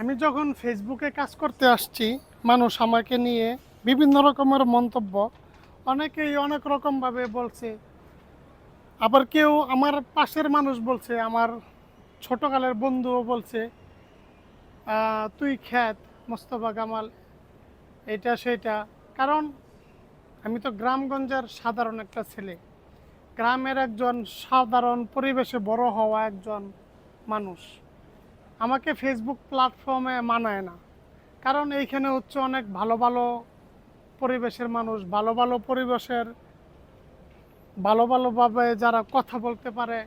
আমি যখন ফেসবুকে কাজ করতে আসছি, মানুষ আমাকে নিয়ে বিভিন্ন রকমের মন্তব্য, অনেকেই অনেক রকমভাবে বলছে। আবার কেউ আমার পাশের মানুষ বলছে, আমার ছোটকালের বন্ধুও বলছে তুই খ্যাত মোস্তফা কামাল, এটা সেটা। কারণ আমি তো গ্রামগঞ্জের সাধারণ একটা ছেলে। গ্রামের একজন সাধারণ পরিবেশে বড় হওয়া একজন মানুষ। আমাকে ফেসবুক প্ল্যাটফর্মে মানায় না। কারণ এইখানে হচ্ছে অনেক ভালো ভালো পরিবেশের মানুষ, ভালো ভালো পরিবেশের, ভালো ভালোভাবে যারা কথা বলতে পারে,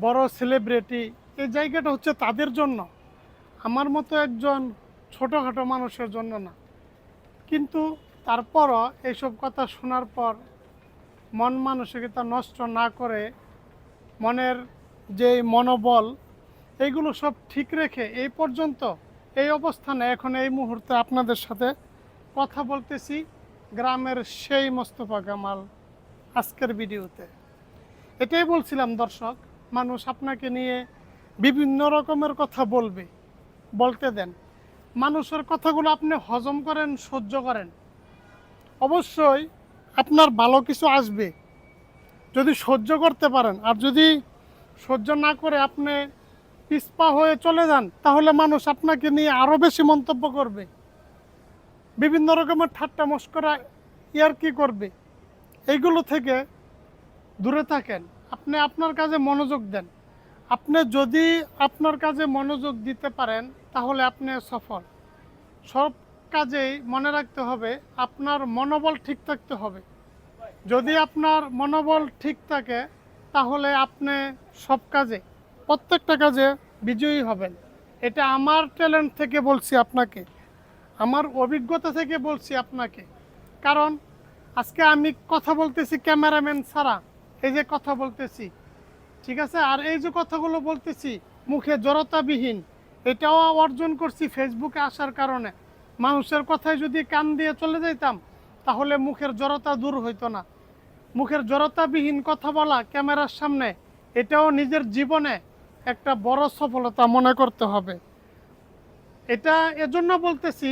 বড় সেলিব্রিটি এই জায়গাটা হচ্ছে তাদের জন্য। আমার মতো একজন ছোটোখাটো মানুষের জন্য না। কিন্তু তারপরও এইসব কথা শোনার পর মন মানসিকতা নষ্ট না করে মনের যে মনোবল এইগুলো সব ঠিক রেখে এই পর্যন্ত এই অবস্থানে এখন এই মুহূর্তে আপনাদের সাথে কথা বলতেছি গ্রামের সেই মোস্তফা কামাল আজকের ভিডিওতে। এটাই বলছিলাম, দর্শক, মানুষ আপনাকে নিয়ে বিভিন্ন রকমের কথা বলবে। বলতে দেন, মানুষের কথাগুলো আপনি হজম করেন, সহ্য করেন। অবশ্যই আপনার ভালো কিছু আসবে। যদি সহ্য করতে পারেন, আর যদি সহ্য না করে আপনি পিসপা হয়ে চলে যান, তাহলে মানুষ আপনাকে নিয়ে আরও বেশি মন্তব্য করবে। বিভিন্ন রকমের ঠাট্টা মস্করা ইয়ার কি করবে? এইগুলো থেকে দূরে থাকেন। আপনি আপনার কাজে মনোযোগ দেন। আপনি যদি আপনার কাজে মনোযোগ দিতে পারেন, তাহলে আপনি সফল। সব কাজেই মনে রাখতে হবে, আপনার মনোবল ঠিক থাকতে হবে। যদি আপনার মনোবল ঠিক থাকে, তাহলে আপনি সব কাজে প্রত্যেকটা কাজে বিজয়ী হবেন। এটা আমার ট্যালেন্ট থেকে বলছি আপনাকে। আমার অভিজ্ঞতা থেকে বলছি আপনাকে। কারণ আজকে আমি কথা বলতেছি ক্যামেরাম্যান ছাড়া। এই যে কথা বলতেছি, ঠিক আছে? আর এই যে কথাগুলো বলতেছি, মুখে জড়তাবিহীন। এটাও অর্জন করছি ফেসবুকে আসার কারণে। মানুষের কথায় যদি কান দিয়ে চলে যাইতাম, তাহলে মুখের জড়তা দূর হইতো না। মুখের জড়তাবিহীন কথা বলা ক্যামেরার সামনে, এটাও নিজের জীবনে একটা বড় সফলতা মনে করতে হবে। এটা এজন্য বলতেছি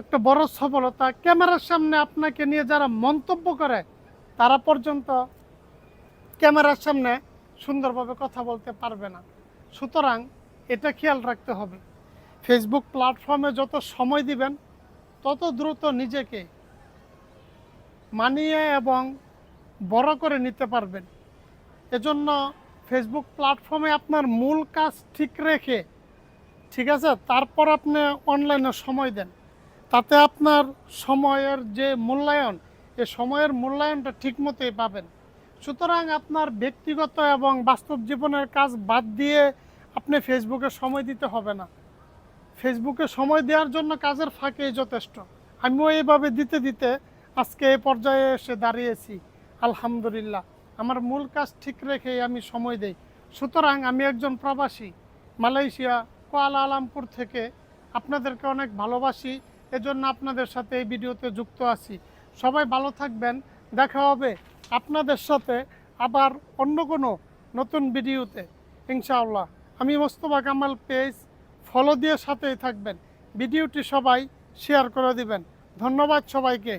একটা বড় সফলতা ক্যামেরার সামনে আপনাকে নিয়ে যারা মন্তব্য করে, তারা পর্যন্ত ক্যামেরার সামনে সুন্দরভাবে কথা বলতে পারবে না। সুতরাং এটা খেয়াল রাখতে হবে। ফেসবুক প্ল্যাটফর্মে যত সময় দিবেন, তত দ্রুত নিজেকে মানিয়ে এবং বড় করে নিতে পারবেন। এজন্য ফেসবুক প্ল্যাটফর্মে আপনার মূল কাজ ঠিক রেখে, ঠিক আছে? তারপর আপনি অনলাইনে সময় দেন। তাতে আপনার সময়ের যে মূল্যায়ন, এ সময়ের মূল্যায়নটা ঠিক মতোই পাবেন। সুতরাং আপনার ব্যক্তিগত এবং বাস্তব জীবনের কাজ বাদ দিয়ে আপনি ফেসবুকে সময় দিতে হবে না। ফেসবুকে সময় দেওয়ার জন্য কাজের ফাঁকেই যথেষ্ট। আমিও এইভাবে দিতে দিতে আজকে এই পর্যায়ে এসে দাঁড়িয়েছি। আলহামদুলিল্লাহ। আমার মূল কাজ ঠিক রেখেই আমি সময় দেই। সুতরাং আমি একজন প্রবাসী, মালয়েশিয়া, কোয়ালা আলামপুর থেকে আপনাদেরকে অনেক ভালোবাসি। এজন্য আপনাদের সাথে এই ভিডিওতে যুক্ত আছি। সবাই ভালো থাকবেন, দেখা হবে আপনাদের সাথে আবার অন্য কোনো নতুন ভিডিওতে। ইনশাআল্লাহ। আমি মোস্তফা কামাল পেজ, ফলো দিয়ে সাথেই থাকবেন। ভিডিওটি সবাই শেয়ার করে দিবেন। ধন্যবাদ সবাইকে।